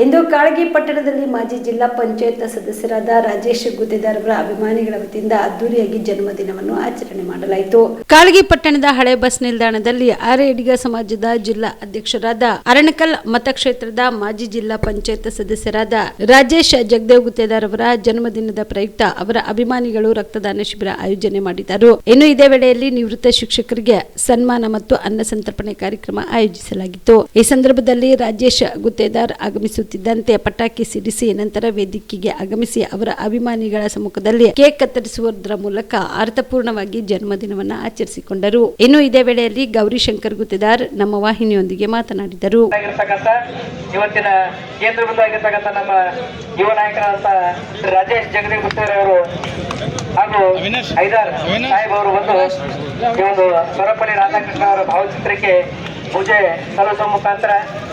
ಇಂದು ಕಾಳಗಿ ಪಟ್ಟಣದಲ್ಲಿ ಮಾಜಿ ಜಿಲ್ಲಾ ಪಂಚಾಯತ್ ಸದಸ್ಯರಾದ ರಾಜೇಶ್ ಗುತ್ತೇದಾರ್ ಅವರ ಅಭಿಮಾನಿಗಳ ವತಿಯಿಂದ ಅದ್ದೂರಿಯಾಗಿ ಜನ್ಮದಿನವನ್ನು ಆಚರಣೆ ಮಾಡಲಾಯಿತು. ಕಾಳಗಿ ಪಟ್ಟಣದ ಹಳೆ ಬಸ್ ನಿಲ್ದಾಣದಲ್ಲಿ ಆರೇಡಿಗ ಸಮಾಜದ ಜಿಲ್ಲಾ ಅಧ್ಯಕ್ಷರಾದ ಅರಣಕಲ್ ಮತಕ್ಷೇತ್ರದ ಮಾಜಿ ಜಿಲ್ಲಾ ಪಂಚಾಯತ್ ಸದಸ್ಯರಾದ ರಾಜೇಶ್ ಜಗದೇವ್ ಗುತ್ತೇದಾರ್ ಅವರ ಜನ್ಮದಿನದ ಪ್ರಯುಕ್ತ ಅವರ ಅಭಿಮಾನಿಗಳು ರಕ್ತದಾನ ಶಿಬಿರ ಆಯೋಜನೆ ಮಾಡಿದರು. ಇನ್ನು ಇದೇ ವೇಳೆಯಲ್ಲಿ ನಿವೃತ್ತ ಶಿಕ್ಷಕರಿಗೆ ಸನ್ಮಾನ ಮತ್ತು ಅನ್ನ ಸಂತರ್ಪಣೆ ಕಾರ್ಯಕ್ರಮ ಆಯೋಜಿಸಲಾಗಿತ್ತು. ಈ ಸಂದರ್ಭದಲ್ಲಿ ರಾಜೇಶ್ ಗುತ್ತೇದಾರ್ ಆಗಮಿಸುತ್ತಿದ್ದಂತೆ ಪಟಾಕಿ ಸಿಡಿಸಿ ನಂತರ ವೇದಿಕೆಗೆ ಆಗಮಿಸಿ ಅವರ ಅಭಿಮಾನಿಗಳ ಸಮ್ಮುಖದಲ್ಲಿ ಕೇಕ್ ಕತ್ತರಿಸುವುದರ ಮೂಲಕ ಅರ್ಥಪೂರ್ಣವಾಗಿ ಜನ್ಮದಿನವನ್ನ ಆಚರಿಸಿಕೊಂಡರು. ಇನ್ನು ಇದೇ ವೇಳೆಯಲ್ಲಿ ಗೌರಿಶಂಕರ್ ಗುತ್ತಿದಾರ್ ನಮ್ಮ ವಾಹಿನಿಯೊಂದಿಗೆ ಮಾತನಾಡಿದರು. ಇವತ್ತಿನ ಕೇಂದ್ರ ನಮ್ಮ ಯುವ ನಾಯಕರಾದಂಥ ಶ್ರೀ ರಾಜೇಶ್ ಜಗದೀಶ್ ಗುತ್ತೇರ್ ಅವರು ಹಾಗೂ ಐದಾರ್ ಸಾಹೇಬ್ ಅವರು ಬಂದು ಈ ಒಂದು ಸೊರಪಲ್ಲಿ ರಾಧಾಕೃಷ್ಣ ಅವರ ಭಾವಚಿತ್ರಕ್ಕೆ ಪೂಜೆ ಸಲ್ಲಿಸುವ ಮುಖಾಂತರ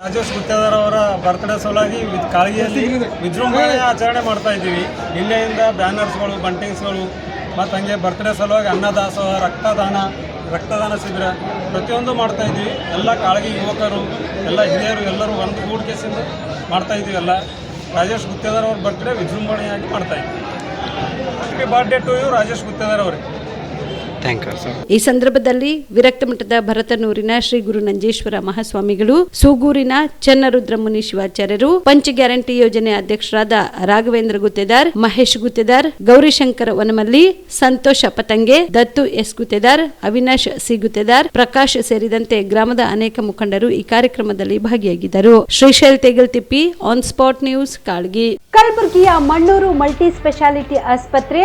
ರಾಜೇಶ್ ಗುತ್ತೇದಾರ್ ಅವರಿಗೆ ಅವರಿಗೆ ಅವರ ಬರ್ತ್ಡೇ ಸಲುವಾಗಿ ಕಾಳಗಿಯಲ್ಲಿ ವಿಜೃಂಭಣೆ ಆಚರಣೆ ಮಾಡ್ತಾ ಇದ್ದೀವಿ. ನಿನ್ನೆಯಿಂದ ಬ್ಯಾನರ್ಸ್ಗಳು ಬಂಟಿಂಗ್ಸ್ಗಳು ಮತ್ತು ಹಂಗೆ ಬರ್ತ್ಡೇ ಸಲುವಾಗಿ ಅನ್ನದಾಸೋಹ ರಕ್ತದಾನ ರಕ್ತದಾನ ಶಿಬಿರ ಪ್ರತಿಯೊಂದು ಮಾಡ್ತಾ ಇದ್ದೀವಿ. ಎಲ್ಲ ಕಾಳಗಿ ಯುವಕರು, ಎಲ್ಲ ಹಿರಿಯರು ಎಲ್ಲರೂ ಒಂದು ಗೂಡ್ಕೆಸಿಂದ ಮಾಡ್ತಾ ಇದ್ದೀವಿ ಎಲ್ಲ. ರಾಜೇಶ್ ಗುತ್ತೇದಾರ್ ಅವ್ರ ಬರ್ತ್ಡೇ ವಿಜೃಂಭಣೆಯಾಗಿ ಮಾಡ್ತಾ ಇದ್ದೀವಿ. Happy birthday to you Rajesh Guttedar ಅವರೇ. ಈ ಸಂದರ್ಭದಲ್ಲಿ ವಿರಕ್ತ ಮಠದ ಭರತನೂರಿನ ಶ್ರೀ ಗುರು ನಂಜೇಶ್ವರ ಮಹಾಸ್ವಾಮಿಗಳು ಸೂಗೂರಿನ ಚನ್ನರುದ್ರಮುನಿ ಶಿವಾಚಾರ್ಯರು ಪಂಚ ಗ್ಯಾರಂಟಿ ಯೋಜನೆ ಅಧ್ಯಕ್ಷರಾದ ರಾಘವೇಂದ್ರ ಗುತ್ತೇದಾರ್ ಮಹೇಶ್ ಗುತ್ತೇದಾರ್ ಗೌರಿಶಂಕರ ವನಮಲ್ಲಿ ಸಂತೋಷ ಪತಂಗೆ ದತ್ತು ಎಸ್ ಗುತ್ತೇದಾರ್ ಅವಿನಾಶ್ ಸಿ ಗುತ್ತೇದಾರ್ ಪ್ರಕಾಶ್ ಸೇರಿದಂತೆ ಗ್ರಾಮದ ಅನೇಕ ಮುಖಂಡರು ಈ ಕಾರ್ಯಕ್ರಮದಲ್ಲಿ ಭಾಗಿಯಾಗಿದ್ದರು. Shrishail Tegaltippi on spot news Kalgi. ಕಲಬುರಗಿಯ ಮಣ್ಣೂರು ಮಲ್ಟಿ ಸ್ಪೆಷಾಲಿಟಿ ಆಸ್ಪತ್ರೆ